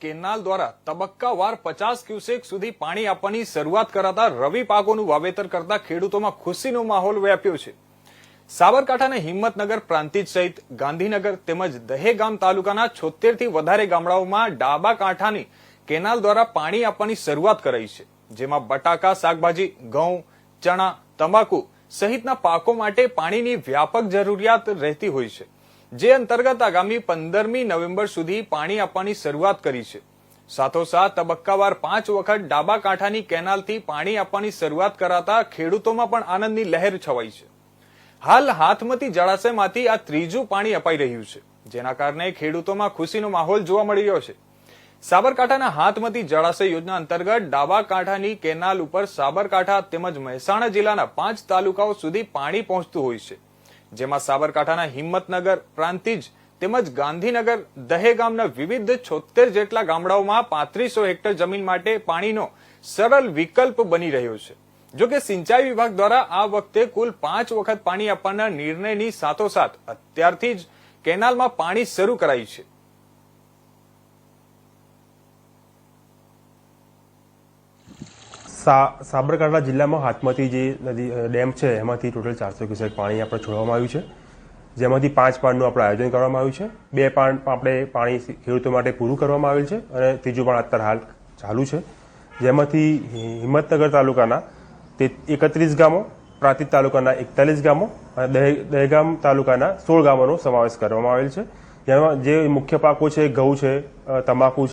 Canal દ્વારા તબક્કાવાર પચાસ ક્યુસેક સુધી પાણી આપવાની શરૂઆત કરાતા રવિ પાકોનું વાવેતર કરતા ખેડૂતોમાં ખુશીનો માહોલ વ્યાપ્યો છે. સાબરકાંઠાના હિંમતનગર પ્રાંતિજ સહિત ગાંધીનગર તેમજ દહેગામ તાલુકાના છોતેરથી વધારે ગામડાઓમાં ડાબા કાંઠાની કેનાલ દ્વારા પાણી આપવાની શરૂઆત કરાઈ છે, જેમાં બટાકા, શાકભાજી, ઘઉં, ચણા તમાકુ સહિતના પાકો માટે પાણીની વ્યાપક જરૂરિયાત રહેતી હોય છે. જે અંતર્ગત આગામી પંદરમી નવેમ્બર સુધી પાણી આપવાની શરૂઆત કરી છે. સાથોસાથ તબક્કાવાર પાંચ વખત ડાબા કાંઠાની કેનાલથી પાણી આપવાની શરૂઆત કરાતા ખેડૂતોમાં પણ આનંદની લહેર છવાઈ છે. હાલ હાથમતી જળાશયમાંથી આ ત્રીજું પાણી અપાઈ રહ્યું છે, જેના કારણે ખેડૂતોમાં ખુશીનો માહોલ જોવા મળી રહ્યો છે. સાબરકાંઠાના હાથમતી જળાશય યોજના અંતર્ગત ડાબા કાંઠાની કેનાલ ઉપર સાબરકાંઠા તેમજ મહેસાણા જિલ્લાના પાંચ તાલુકાઓ સુધી પાણી પહોંચતું હોય છે. જેમાં સાબરકાંઠાના હિંમતનગર પ્રાંતિજ તેમજ ગાંધીનગર દહેગામના વિવિધ છોતેર જેટલા ગામડાઓમાં પાંત્રીસો હેક્ટર જમીન માટે પાણીનો સરળ વિકલ્પ બની રહ્યો છે. જો કે સિંચાઈ વિભાગ દ્વારા આ વખતે કુલ પાંચ વખત પાણી આપવાના નિર્ણયની સાથોસાથ અત્યારથી જ કેનાલમાં પાણી શરૂ કરાયું છે. સાબરકાંઠા જિલ્લામાં હાથમાંથી જે નદી ડેમ છે, એમાંથી ટોટલ ચારસો ક્યુસેક પાણી આપણે છોડવામાં આવ્યું છે. જેમાંથી પાંચ પાણનું આપણે આયોજન કરવામાં આવ્યું છે. બે પાણ આપણે પાણી ખેડૂતો માટે પૂરું કરવામાં આવેલ છે અને ત્રીજું પણ અત્યારે હાલ ચાલુ છે. જેમાંથી હિંમતનગર તાલુકાના એકત્રીસ ગામો, પ્રાંતિજ તાલુકાના એકતાલીસ ગામો અને દહે- દહેગામ તાલુકાના સોળ ગામોનો સમાવેશ કરવામાં આવેલ છે. જેમાં જે મુખ્ય પાકો છે, ઘઉં છે તમાકુ છે